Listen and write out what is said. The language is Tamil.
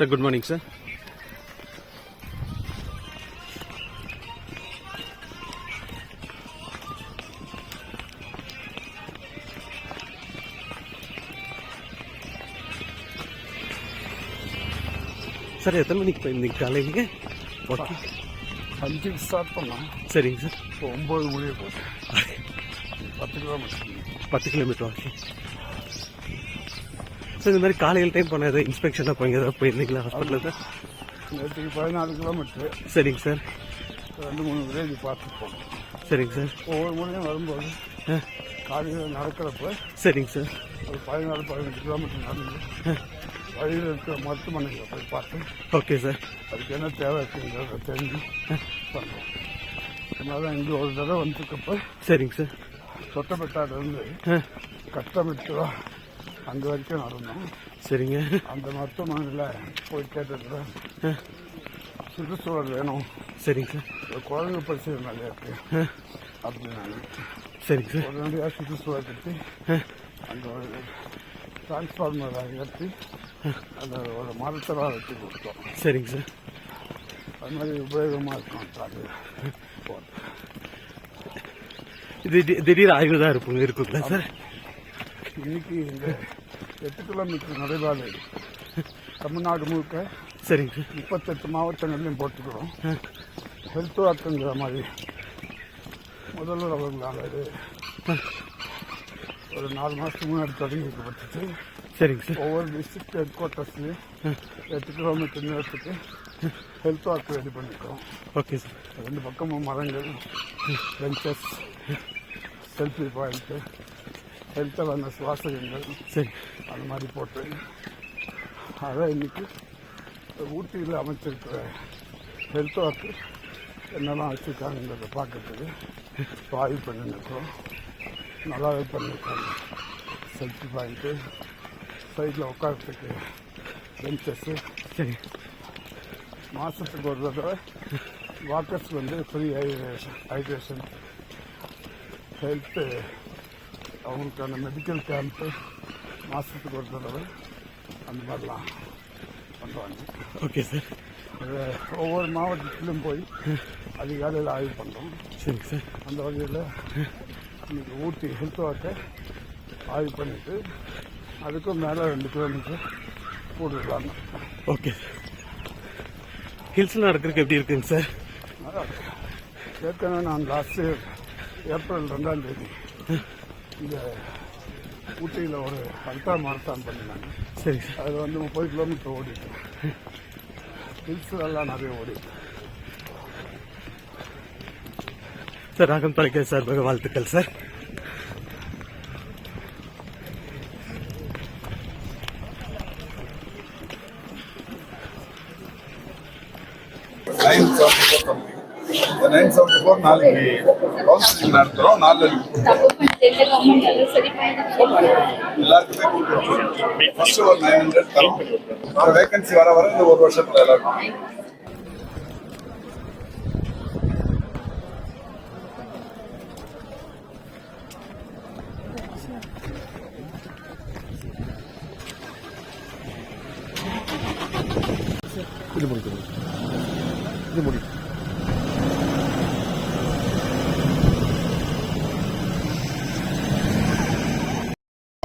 Sir good morning sir sir எத்தனை மணிக்கு போயிருந்தீங்க காலையில ஓகே அஞ்சுக்கு ஸ்டார்ட் பண்ணோம் சரிங்க சார் இப்போ ஒம்பது மணிக்கு போகுது பத்து கிலோமீட்டர் பத்து கிலோமீட்டர் ஓகே சார் இந்த மாதிரி காலையில் டைம் பண்ண ஏதாவது இன்ஸ்பெக்ஷனாக போய் ஏதாவது போயிருந்தீங்களா ஹாஸ்பிட்டலில் சார் நேற்றுக்கு பதினாலு கிலோமீட்டர் சரிங்க சார் ரெண்டு மூணு வில்லேஜ் பார்த்து போனோம் சரிங்க சார் ஒவ்வொரு முறையும் வரும்போது காலையில் நடக்கிறப்ப சரிங்க சார் ஒரு பதினாலு பதினஞ்சு கிலோமீட்டர் நடந்து வழியில் இருக்கிற மருத்துவமனைகளை போய் பார்த்து ஓகே சார் அதுக்கு என்ன தேவை இருக்குங்கிறத தெரிஞ்சு பண்ணுறோம் அதனால இங்கே ஒரு தடவை வந்துருக்கப்போ சரிங்க சார் சொத்தப்பட்டாடிலிருந்து ஆ. கட்டமிட்டு அங்கே வரைக்கும் நடந்தோம் சரிங்க. அந்த மருத்துவமனையில் போய் கேட்டதில் சுற்றுச்சூழல் வேணும். சரிங்க. சார் குழந்தை பரிசீலனை நிறைய இருக்கு. அப்படின்னாங்க சரிங்க. சார் உடனடியாக சுற்றுச்சூழல் கட்டி ஒரு டிரான்ஸ்ஃபார்மர் கட்டி அந்த ஒரு மரத்தெல்லாம் வச்சு கொடுத்தோம். சரிங்க சார். அது மாதிரி உபயோகமாக இருக்கும் இது திடீர் ஆய்வு தான் இருப்போங்க இருக்குங்களா சார்? இன்னைக்கு இந்த எட்டு கிலோமீட்டர் நடைபாதை தமிழ்நாடு முழுக்க சரிங்க சார். முப்பத்தெட்டு மாவட்டங்கள்லையும் போட்டுக்கிறோம். ஹெல்த் வாக்குங்கிற மாதிரி முதல்வர் அவர்களால் இது ஒரு நாலு மாதத்துக்கு முன்னாடி தொடங்கி வைக்கப்பட்டுச்சு சரிங்க சார். ஒவ்வொரு டிஸ்ட்ரிக்ட் ஹெட் குவார்ட்டர்ஸ்லையும் எட்டு கிலோமீட்டர் நேரத்துக்கு ஹெல்த் வாக் ரெடி பண்ணிக்கிறோம் ஓகே சார். ரெண்டு பக்கமும் மரங்கள் benches selfie point health awareness வாசகங்கள் சரி. அந்த மாதிரி போட்டு அதை இன்னைக்கு ஊட்டியில் அமைச்சிருக்கிற ஹெல்த் வாக்கு என்னெல்லாம் வச்சுருக்காங்கிறத பார்க்கறதுக்கு இப்போ ஆய்வு பண்ணிருக்கிறோம் நல்லாவே பண்ணியிருக்காங்க. செல்ஃபி பாயிண்ட்டு சைடில் உட்காரத்துக்கு பெஞ்சஸ்ஸு சரி. மாதத்துக்கு ஒரு தடவை வாக்கர்ஸ் வந்து ஃப்ரீ ஹைட்ரேஷன் ஹெல்த்து அவங்களுக்கான மெடிக்கல் கேம்ப்பு மாதத்துக்கு ஒரு தடவை அந்த மாதிரிலாம் பண்ணுறாங்க ஓகே சார் ஒவ்வொரு மாவட்டத்திலும் போய் அதிகாலையில் ஆய்வு பண்ணுறோம் சரிங்க சார் அந்த வகையில் இன்னைக்கு ஊட்டி ஹெல்த் வாக்கை ஆய்வு பண்ணிவிட்டு அதுக்கும் மேலே ரெண்டு கிலோமீட்டர் கூடுதலாங்க ஓகே சார் ஹில்ஸில் நடக்கிறதுக்கு எப்படி இருக்குங்க சார். ஏற்கனவே நான் லாஸ்ட் ஏப்ரல் ரெண்டாம் தேதி இந்த ஊட்டியில் ஒரு அல்ட்ரா மாரத்தான் பண்ணினாங்க சார். அதில் வந்து முப்பது கிலோமீட்டர் ஓடிட்டோம். ஹில்ஸ்லாம் நிறைய ஓடிட்டோம். சார் ராகம் தொலைக்காட்சி சார்பாக வாழ்த்துக்கள் சார். நைன் செவன்டி ஃபோர் தம்பி நைன் செவன்டி ஃபோர் நாளைக்கு கவுன்சிலிங் நடத்துகிறோம் நாளைக்கு எல்லாருக்குமே ஃபர்ஸ்ட் ஒரு நைன் ஹண்ட்ரட் தரோம். அப்புறம் வேகன்சி வர வர இந்த ஒரு வருஷத்துல எல்லாருக்கும். இது முடிக்கணும். இது முடிக்கும்